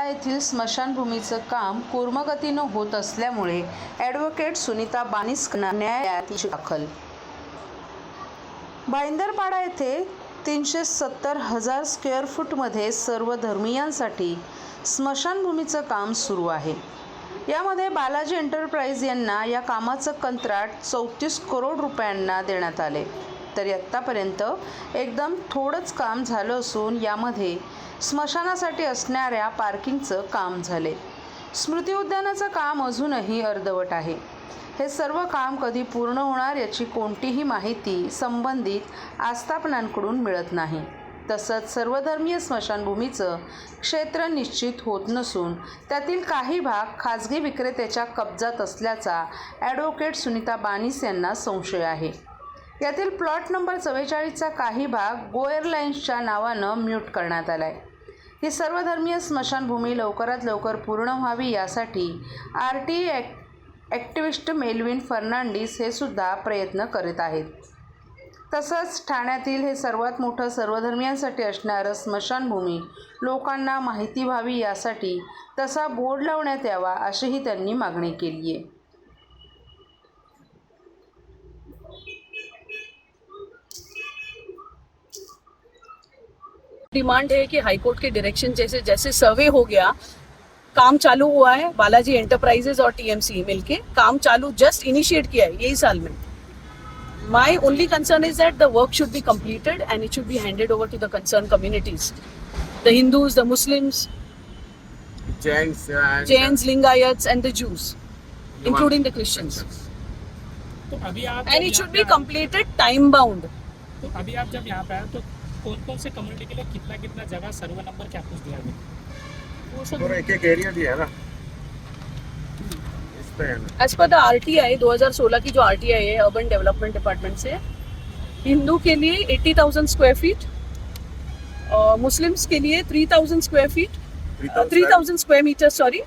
भाईंदरपाडा येथील स्मशानभूमीचं काम कूर्मगतीनं होत असल्यामुळे ॲडव्होकेट सुनीता बानिस्कना न्यायालयात दाखल. भाईंदरपाडा येथे तीनशे सत्तर हजार स्क्वेअर फूटमध्ये सर्व धर्मीयांसाठी स्मशानभूमीचं काम सुरू आहे. यामध्ये बालाजी एंटरप्राइज यांना या कामाचं कंत्राट चौतीस करोड रुपयांना देण्यात आले. तरी आत्तापर्यंत एकदम थोडंच काम झालं असून यामध्ये स्मशानासाठी असणाऱ्या पार्किंगचं काम झाले. स्मृती उद्यानाचं काम अजूनही अर्धवट आहे. हे सर्व काम कधी पूर्ण होणार याची कोणतीही माहिती संबंधित आस्थापनांकडून मिळत नाही. तसंच सर्वधर्मीय स्मशानभूमीचं क्षेत्र निश्चित होत नसून त्यातील काही भाग खाजगी विक्रेत्याच्या कब्जात असल्याचा ॲडव्होकेट सुनीता बानिस यांना संशय आहे. यातील प्लॉट नंबर चव्वेचाळीसचा काही भाग गो एअरलाईन्सच्या नावानं म्यूट करण्यात आला आहे ही सर्वधर्मीय स्मशानभूमी लवकरात लवकर पूर्ण व्हावी यासाठी आर टी ॲक् ॲक्टिविस्ट मेलविन फर्नांडिस हे सुद्धा प्रयत्न करीत आहेत. तसंच ठाण्यातील हे सर्वात मोठं सर्वधर्मियांसाठी असणारं स्मशानभूमी लोकांना माहिती व्हावी यासाठी तसा बोर्ड लावण्यात यावा अशीही त्यांनी मागणी केली आहे डिमांड है कि हाईकोर्ट के डायरेक्शन जैसे जैसे सर्वे हो गया काम चालू हुआ है बालाजी एंटरप्राइजेस और टीएमसी मिलके। काम चालू जस्ट इनिशिएट किया है यही साल में। My only concern is that the work should be completed and it should be handed over to the concern communities the Hindus the Muslim Jains Jains and the Jews including the Christians and it should be completed time bound तो अभी आप जब यहाँ पे हैं तो कौन कौन से community के लिए कितना कितना जगह सर्वे नंबर क्या कुछ दिया गया? वो सब एक एक एरिया दिया है ना? इस पे है ना? एज पर द आरटीआई 2016 की जो आरटीआई है अर्बन डेवलपमेंट डिपार्टमेंट से हिंदू के लिए 80,000 स्क्वायर फीट मुस्लिम्स के लिए 3,000 square feet 3,000 square metre sorry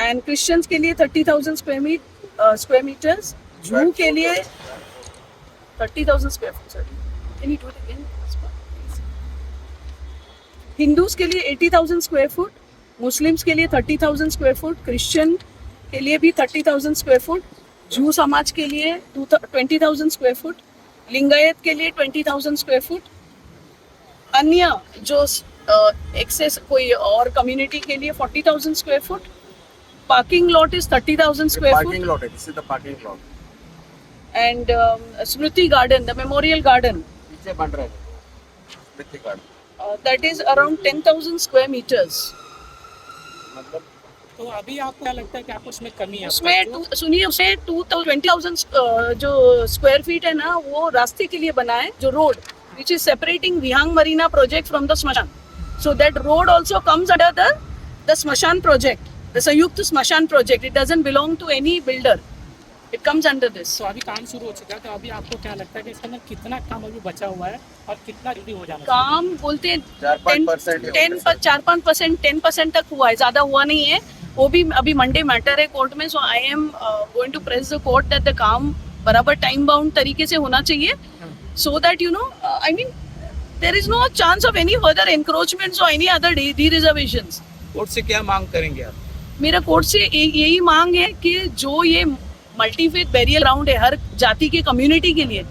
and Christians के लिए 30,000 square meet square metres Jews के लिए 30,000 square feet sorry can you do it again Hindus के लिए 80,000 स्क्वायर फुट मुस्लिम्स के लिए 30,000 स्क्वायर फुट क्रिश्चियन के लिए भी 30,000 स्क्वायर फुट जू समाज के लिए 20,000 स्क्वायर फुट लिंगायत के लिए 20,000 स्क्वायर फुट। अन्य जो एक्सेस कोई और कम्युनिटी के लिए 40,000 square foot parking lot is 30,000 square parking foot lot this is the parking lot and Smriti garden the memorial garden पीछे बन रहा है। Smriti garden that is around 10,000 square metres मतलब तो अभी आपको क्या लगता है कि आपको उसमें कमी है? उसमें सुनिए उसमें टू ट्वेंटी थाउज़ेंड जो स्क्वायर फीट है ना वो रास्ते के लिए बना है जो road which is separating Vihang Marina project from the smashan so that road also comes under the the smashan project the Sanyukt smashan project it doesn't belong to any builder it comes under this तो अभी काम शुरू हो चुका है तो अभी आपको क्या लगता है कि इसके अंदर कितना काम अभी बचा हुआ है और कितना जल्दी हो जाना काम बोलते हैं चार पाँच टेन टेन पर चार पाँच परसेंट टेन परसेंट तक हुआ है ज़्यादा हुआ नहीं है। वो भी अभी मंडे मैटर है कोर्ट में so I am going to press the court that the काम बराबर टाइम बाउंड तरीके से होना चाहिए। So that you know I mean there is no chance of any further encroachment और any other D reservation court से क्या मांग करेंगे आप? मेरा कोर्ट से यही मांग है कि जो ये मल्टीफेथ बैरियर ग्राउंड है हर जाति के कम्युनिटी के लिए।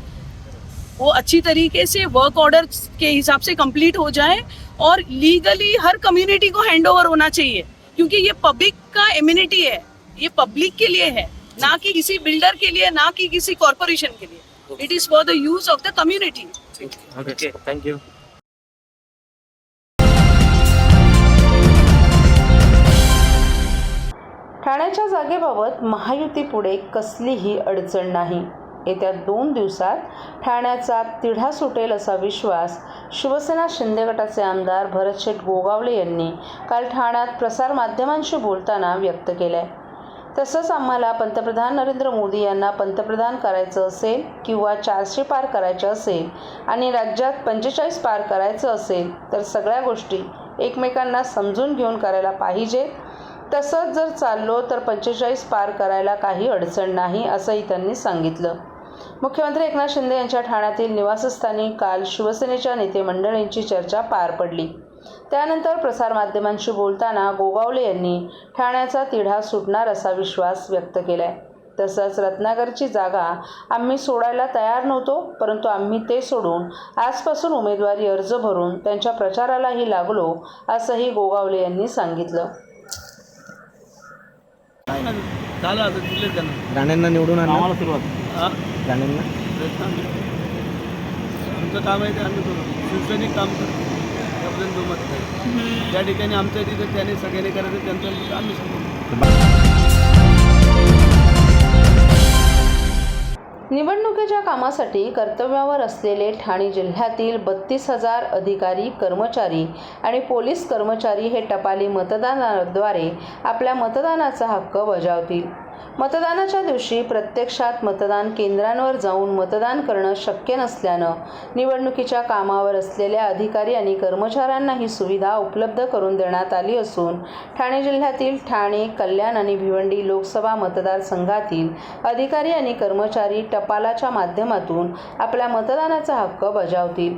वो अच्छी तरीके से वर्क ऑर्डर के हिसाब से कंप्लीट हो जाए और लीगली हर कम्युनिटी को हैंड होना चाहिए, क्योंकि ये पब्लिक का इम्यूनिटी है, ये पब्लिक के लिए है, ना कि किसी बिल्डर के लिए, ना कि किसी कॉरपोरेशन के लिए। It is for the use of the community thank you ठाण्याच्या जागेबाबत महायुतीपुढे कसलीही अडचण नाही. येत्या दोन दिवसात ठाण्याचा तिढा सुटेल असा विश्वास शिवसेना शिंदे गटाचे आमदार भरतशेठ गोगावले यांनी काल ठाण्यात प्रसारमाध्यमांशी बोलताना व्यक्त केलं आहे तसंच आम्हाला पंतप्रधान नरेंद्र मोदी यांना पंतप्रधान करायचं असेल किंवा चारशे पार करायचं असेल आणि राज्यात पंचेचाळीस पार करायचं असेल तर सगळ्या गोष्टी एकमेकांना समजून घेऊन करायला पाहिजे तसंच जर चाललो तर पंचेचाळीस पार करायला काही अडचण नाही असंही त्यांनी सांगितलं. मुख्यमंत्री एकनाथ शिंदे यांच्या ठाण्यातील निवासस्थानी काल शिवसेनेच्या नेते मंडळींची चर्चा पार पडली. त्यानंतर प्रसारमाध्यमांशी बोलताना गोगावले यांनी ठाण्याचा तिढा सुटणार असा विश्वास व्यक्त केलाय. तसंच रत्नागरची जागा आम्ही सोडायला तयार नव्हतो परंतु आम्ही ते सोडून आजपासून उमेदवारी अर्ज भरून त्यांच्या प्रचारालाही लागलो असंही गोगावले यांनी सांगितलं. झालं आता दिले त्यांना. राणेंना निवडून आणलं आम्हाला सुरुवात. हा? राणेंना. आमचं काम आहे ते आम्ही करू. शिवसैनिक काम करतो त्यापर्यंत दुमत नाही. ज्या ठिकाणी आमच्या तिथे त्याने सगळ्यांनी करायचं त्यांचं आम्ही सांगू. निवडणुकीच्या कामासाठी कर्तव्यावर असलेले ठाणे जिल्ह्यातील बत्तीस हजार अधिकारी कर्मचारी आणि पोलीस कर्मचारी हे टपाली मतदानाद्वारे आपल्या मतदानाचा हक्क बजावतील. मतदानाच्या दिवशी प्रत्यक्षात मतदान केंद्रांवर जाऊन मतदान करणं शक्य नसल्यानं निवडणुकीच्या कामावर असलेल्या अधिकारी आणि कर्मचाऱ्यांना ही सुविधा उपलब्ध करून देण्यात आली असून ठाणे जिल्ह्यातील ठाणे कल्याण आणि भिवंडी लोकसभा मतदारसंघातील अधिकारी आणि कर्मचारी टपालाच्या माध्यमातून आपल्या मतदानाचा हक्क बजावतील.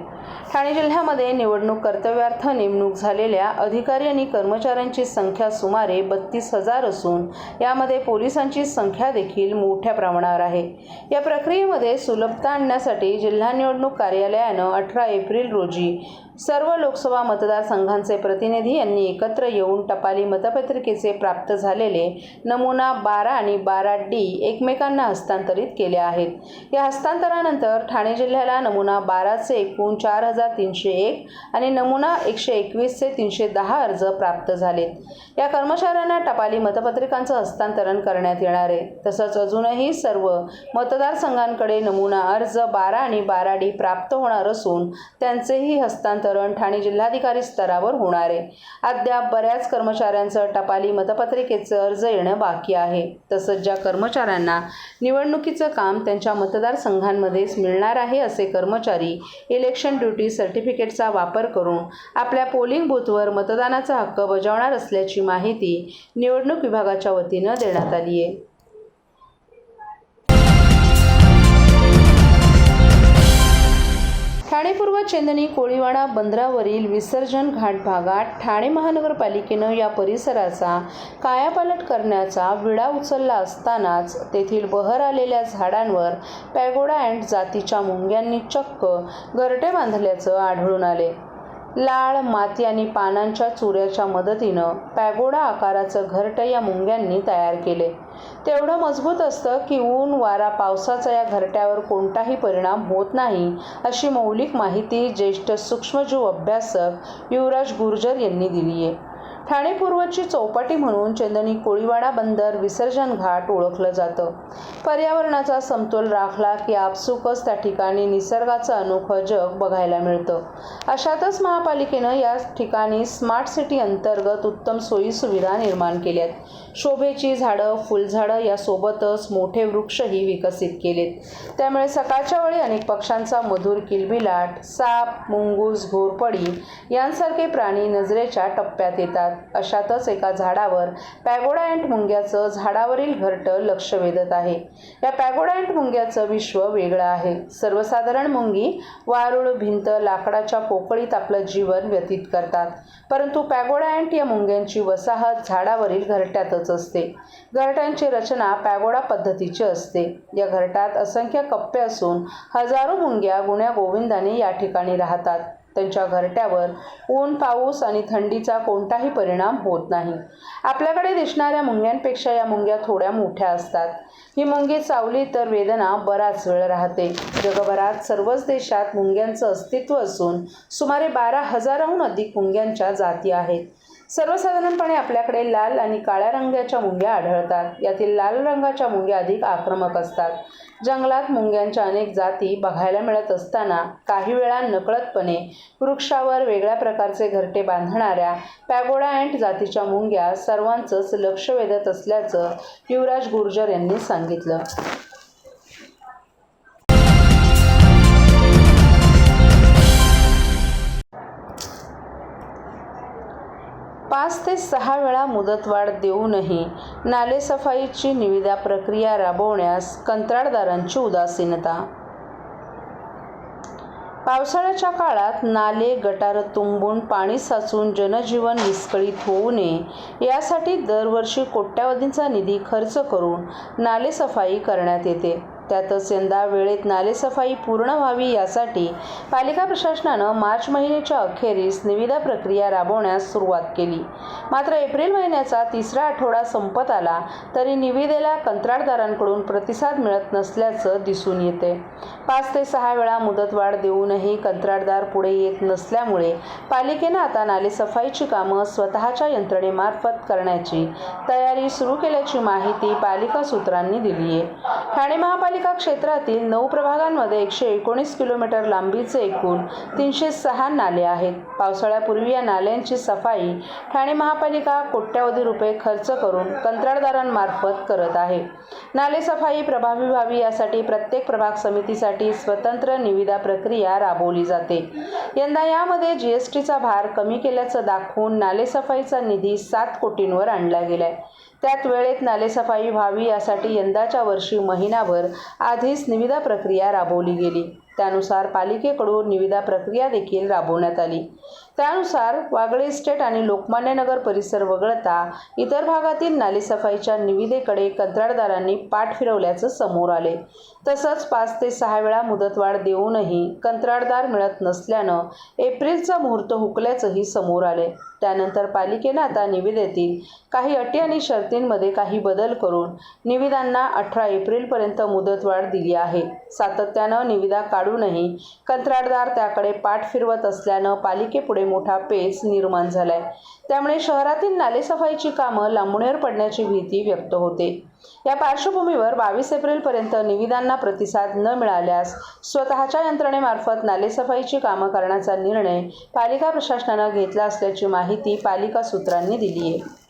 ठाणे जिल्ह्यामध्ये निवडणूक कर्तव्यार्थ नेमणूक झालेल्या अधिकारी आणि कर्मचाऱ्यांची संख्या सुमारे बत्तीस हजार असून यामध्ये पोलिसांची संख्या देखील मोठ्या प्रमाणावर आहे. या प्रक्रियेमध्ये सुलभता आणण्यासाठी जिल्हा निवडणूक कार्यालयानं अठरा एप्रिल रोजी सर्व लोकसभा मतदारसंघांचे प्रतिनिधी यांनी एकत्र येऊन टपाली मतपत्रिकेचे प्राप्त झालेले नमुना बारा आणि बारा डी एकमेकांना हस्तांतरित केले आहेत. या हस्तांतरानंतर ठाणे जिल्ह्याला नमुना बाराचे एकूण चार हजार तीनशे एक आणि नमुना एकशे एकवीसचे तीनशे दहा अर्ज प्राप्त झालेत. या कर्मचाऱ्यांना टपाली मतपत्रिकांचं हस्तांतरण करण्यात येणार आहे. तसंच अजूनही सर्व मतदारसंघांकडे नमुना अर्ज बारा आणि बारा डी प्राप्त होणार असून त्यांचेही हस्तांतरण ठाणे जिल्हाधिकारी स्तरावर होणार आहे. अद्याप बऱ्याच कर्मचाऱ्यांचं टपाली मतपत्रिकेचं अर्ज येणं बाकी आहे. तसंच ज्या कर्मचाऱ्यांना निवडणुकीचं काम त्यांच्या मतदारसंघांमध्येच मिळणार आहे असे कर्मचारी इलेक्शन ड्युटी सर्टिफिकेटचा वापर करून आपल्या पोलिंग बूथवर मतदानाचा हक्क बजावणार असल्याची माहिती निवडणूक विभागाच्या वतीनं देण्यात आली आहे. ठाणेपूर्व चेंदणी कोळीवाडा बंदरावरील विसर्जन घाट भागात ठाणे महानगरपालिकेनं या परिसराचा कायापालट करण्याचा विडा उचलला असतानाच तेथील बहर आलेल्या झाडांवर पॅगोडा अँड जातीच्या मुंग्यांनी चक्क घरटे बांधल्याचं आढळून आले. लाळ माती आणि पानांच्या चुऱ्याच्या मदतीनं पॅगोडा आकाराचं घरटं या मुंग्यांनी तयार केले. तेवढं मजबूत असतं की ऊन वारा पावसाचा या घरट्यावर कोणताही परिणाम होत नाही अशी मौलिक माहिती ज्येष्ठ सूक्ष्मजीव अभ्यासक युवराज गुर्जर यांनी दिली आहे ठाणे पूर्वची चौपाटी म्हणून चंदनी कोळीवाडा बंदर विसर्जन घाट ओळखलं जातं. पर्यावरणाचा समतोल राखला की आपसुकच त्या ठिकाणी निसर्गाचं अनोखं जग बघायला मिळतं. अशातच महापालिकेनं या ठिकाणी स्मार्ट सिटी अंतर्गत उत्तम सोयीसुविधा निर्माण केल्यात. शोभेची झाडं फुलझाडं यासोबतच मोठे वृक्षही विकसित केलेत. त्यामुळे सकाळच्या वेळी अनेक पक्ष्यांचा मधुर किलबिलाट साप मुंगूस घोरपडी यांसारखे प्राणी नजरेच्या टप्प्यात येतात. अशातच एका झाडावर पॅगोडा अँट मुंग्याचं झाडावरील घरटं लक्ष वेधत आहे. या पॅगोडा अँट मुंग्याचं विश्व वेगळं आहे. सर्वसाधारण मुंगी वारुळ भिंत लाकडाच्या पोकळीत आपलं जीवन व्यतीत करतात. परंतु पॅगोडा अँट या मुंग्यांची वसाहत झाडावरील घरट्यातच असते. घरट्यांची रचना पॅगोडा पद्धतीची असते. या घरटात असंख्य कप्पे असून हजारो मुंग्या गुण्या गोविंदाने या ठिकाणी राहतात. त्यांच्या घरट्यावर ऊन पाऊस आणि थंडीचा कोणताही परिणाम होत नाही. आपल्याकडे दिसणाऱ्या मुंग्यांपेक्षा या मुंग्या थोड्या मोठ्या असतात. ही मुंगी चावली तर वेदना बराच वेळ राहते. जगभरात सर्वच देशात मुंग्यांचं अस्तित्व असून सुमारे बारा हजाराहून अधिक मुंग्यांच्या जाती आहेत. सर्वसाधारणपणे आपल्याकडे लाल आणि काळ्या रंगाच्या मुंग्या आढळतात. यातील लाल रंगाच्या मुंग्या अधिक आक्रमक असतात. जंगलात मुंग्यांच्या अनेक जाती बघायला मिळत असताना काही वेळा नकळतपणे वृक्षावर वेगळ्या प्रकारचे घरटे बांधणाऱ्या पॅगोडा अँट जातीच्या मुंग्या सर्वांचंच लक्ष वेधत असल्याचं युवराज गुर्जर यांनी सांगितलं. पाच ते सहा वेळा मुदतवाढ देऊनही नालेसफाईची निविदा प्रक्रिया राबवण्यास कंत्राटदारांची उदासीनता. पावसाळ्याच्या काळात नाले गटार तुंबून पाणी साचून जनजीवन विस्कळीत होऊ नये यासाठी दरवर्षी कोट्यावधींचा निधी खर्च करून नालेसफाई करण्यात येते. त्यातच यंदा वेळेत नालेसफाई पूर्ण व्हावी यासाठी पालिका प्रशासनानं मार्च महिन्याच्या अखेरीस निविदा प्रक्रिया राबवण्यास सुरुवात केली. मात्र एप्रिल महिन्याचा तिसरा आठवडा संपत आला तरी निविदेला कंत्राटदारांकडून प्रतिसाद मिळत नसल्याचं दिसून येते. पाच ते सहा वेळा मुदतवाढ देऊनही कंत्राटदार पुढे येत नसल्यामुळे पालिकेनं आता नालेसफाईची कामं स्वतःच्या यंत्रणेमार्फत करण्याची तयारी सुरू केल्याची माहिती पालिका सूत्रांनी दिली आहे ठाणे महापालिका क्षेत्रातील नऊ प्रभागांमध्ये एकशे एकोणीस किलोमीटर लांबीचे एकूण तीनशे सहा नाले आहेत. पावसाळ्यापूर्वी या नाल्यांची सफाई ठाणे महापालिका कोट्यावधी रुपये खर्च करून कंत्राटदारांमार्फत करत आहे. नाले सफाई प्रभावी व्हावी यासाठी प्रत्येक प्रभाग समितीसाठी स्वतंत्र निविदा प्रक्रिया राबवली जाते. यंदा यामध्ये जीएसटीचा भार कमी केल्याचं दाखवून नालेसफाईचा निधी सात कोटींवर आणला गेलाय. त्यात वेळेत नालेसफाई व्हावी यासाठी यंदाच्या वर्षी महिनाभर आधीच निविदा प्रक्रिया राबवली गेली. त्यानुसार पालिकेकडून निविदा प्रक्रिया देखील राबवण्यात आली. त्यानुसार वागळे इस्टेट आणि लोकमान्य नगर परिसर वगळता इतर भागातील नालेसफाईच्या निविदेकडे कंत्राटदारांनी पाठ फिरवल्याचं समोर आले. तसंच पाच ते सहा वेळा मुदतवाढ देऊनही कंत्राटदार मिळत नसल्यानं एप्रिलचा मुहूर्त हुकल्याचंही समोर आले. त्यानंतर पालिकेनं आता निविदेतील काही अटी आणि शर्तींमध्ये काही बदल करून निविदांना अठरा एप्रिलपर्यंत मुदतवाढ दिली आहे. सातत्यानं निविदा काढूनही कंत्राटदार त्याकडे पाठ फिरवत असल्यानं पालिकेपुढे मोठा पेच निर्माण झालाय. त्यामुळे शहरातील नालेसफाईची कामं लांबणीवर पडण्याची भीती व्यक्त होते. या पार्श्वभूमीवर बावीस एप्रिलपर्यंत निविदांना प्रतिसाद न मिळाल्यास स्वतःच्या यंत्रणेमार्फत नालेसफाईची कामं करण्याचा निर्णय पालिका प्रशासनानं घेतला असल्याची माहिती पालिका सूत्रांनी दिली आहे